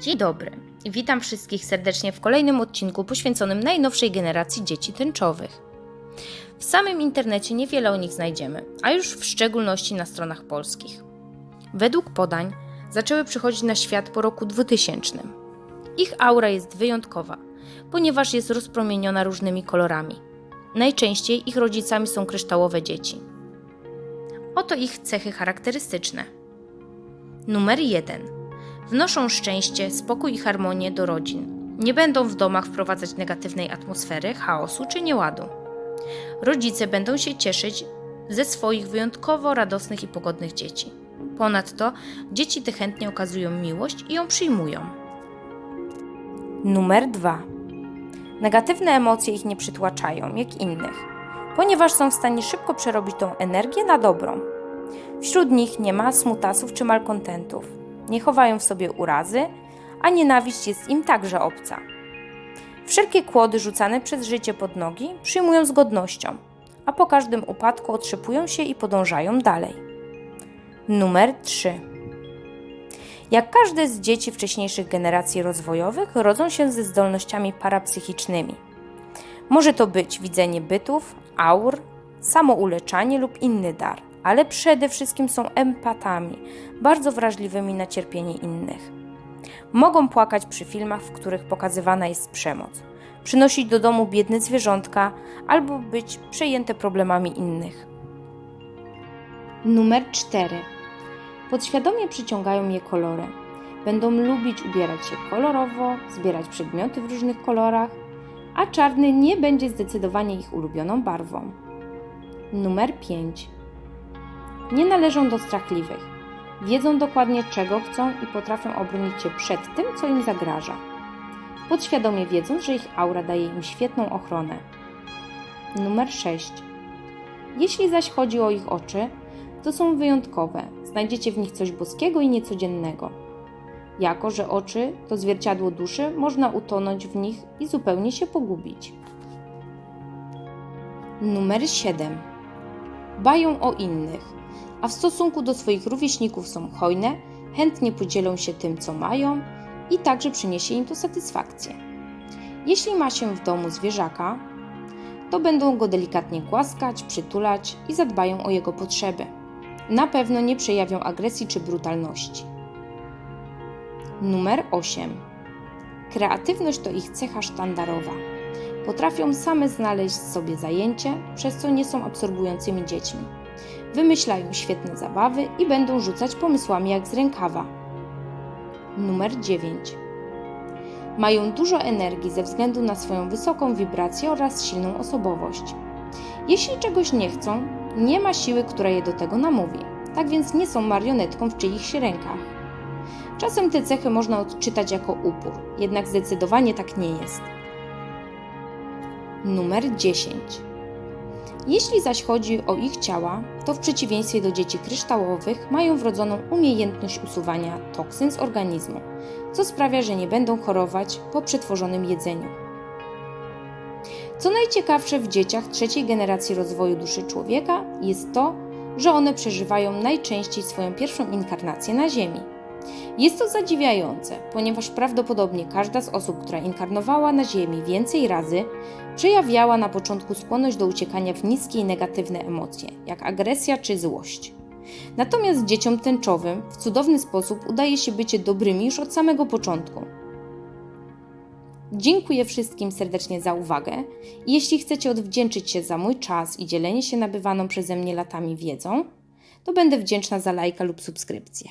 Dzień dobry witam wszystkich serdecznie w kolejnym odcinku poświęconym najnowszej generacji dzieci tęczowych. W samym internecie niewiele o nich znajdziemy, a już w szczególności na stronach polskich. Według podań zaczęły przychodzić na świat po roku 2000. Ich aura jest wyjątkowa, ponieważ jest rozpromieniona różnymi kolorami. Najczęściej ich rodzicami są kryształowe dzieci. Oto ich cechy charakterystyczne. Numer 1. Wnoszą szczęście, spokój i harmonię do rodzin. Nie będą w domach wprowadzać negatywnej atmosfery, chaosu czy nieładu. Rodzice będą się cieszyć ze swoich wyjątkowo radosnych i pogodnych dzieci. Ponadto dzieci te chętnie okazują miłość i ją przyjmują. Numer 2. Negatywne emocje ich nie przytłaczają, jak innych, ponieważ są w stanie szybko przerobić tą energię na dobrą. Wśród nich nie ma smutasów czy malkontentów. Nie chowają w sobie urazy, a nienawiść jest im także obca. Wszelkie kłody rzucane przez życie pod nogi przyjmują z godnością, a po każdym upadku otrzepują się i podążają dalej. Numer 3. Jak każde z dzieci wcześniejszych generacji rozwojowych, rodzą się ze zdolnościami parapsychicznymi. Może to być widzenie bytów, aur, samouleczanie lub inny dar, ale przede wszystkim są empatami, bardzo wrażliwymi na cierpienie innych. Mogą płakać przy filmach, w których pokazywana jest przemoc, przynosić do domu biedne zwierzątka albo być przejęte problemami innych. Numer 4. Podświadomie przyciągają je kolory. Będą lubić ubierać się kolorowo, zbierać przedmioty w różnych kolorach, a czarny nie będzie zdecydowanie ich ulubioną barwą. Numer 5. Nie należą do strachliwych. Wiedzą dokładnie czego chcą i potrafią obronić się przed tym, co im zagraża. Podświadomie wiedząc, że ich aura daje im świetną ochronę. Numer 6. Jeśli zaś chodzi o ich oczy, to są wyjątkowe. Znajdziecie w nich coś boskiego i niecodziennego. Jako, że oczy to zwierciadło duszy, można utonąć w nich i zupełnie się pogubić. Numer 7. Bają o innych, a w stosunku do swoich rówieśników są hojne, chętnie podzielą się tym, co mają i także przyniesie im to satysfakcję. Jeśli ma się w domu zwierzaka, to będą go delikatnie głaskać, przytulać i zadbają o jego potrzeby. Na pewno nie przejawią agresji czy brutalności. Numer 8. Kreatywność to ich cecha sztandarowa. Potrafią same znaleźć sobie zajęcie, przez co nie są absorbującymi dziećmi. Wymyślają świetne zabawy i będą rzucać pomysłami jak z rękawa. Numer 9. Mają dużo energii ze względu na swoją wysoką wibrację oraz silną osobowość. Jeśli czegoś nie chcą, nie ma siły, która je do tego namówi, tak więc nie są marionetką w czyichś rękach. Czasem te cechy można odczytać jako upór, jednak zdecydowanie tak nie jest. Numer 10. Jeśli zaś chodzi o ich ciała, to w przeciwieństwie do dzieci kryształowych mają wrodzoną umiejętność usuwania toksyn z organizmu, co sprawia, że nie będą chorować po przetworzonym jedzeniu. Co najciekawsze w dzieciach trzeciej generacji rozwoju duszy człowieka jest to, że one przeżywają najczęściej swoją pierwszą inkarnację na Ziemi. Jest to zadziwiające, ponieważ prawdopodobnie każda z osób, która inkarnowała na Ziemi więcej razy, przejawiała na początku skłonność do uciekania w niskie i negatywne emocje, jak agresja czy złość. Natomiast dzieciom tęczowym w cudowny sposób udaje się bycie dobrymi już od samego początku. Dziękuję wszystkim serdecznie za uwagę jeśli chcecie odwdzięczyć się za mój czas i dzielenie się nabywaną przeze mnie latami wiedzą, to będę wdzięczna za lajka lub subskrypcję.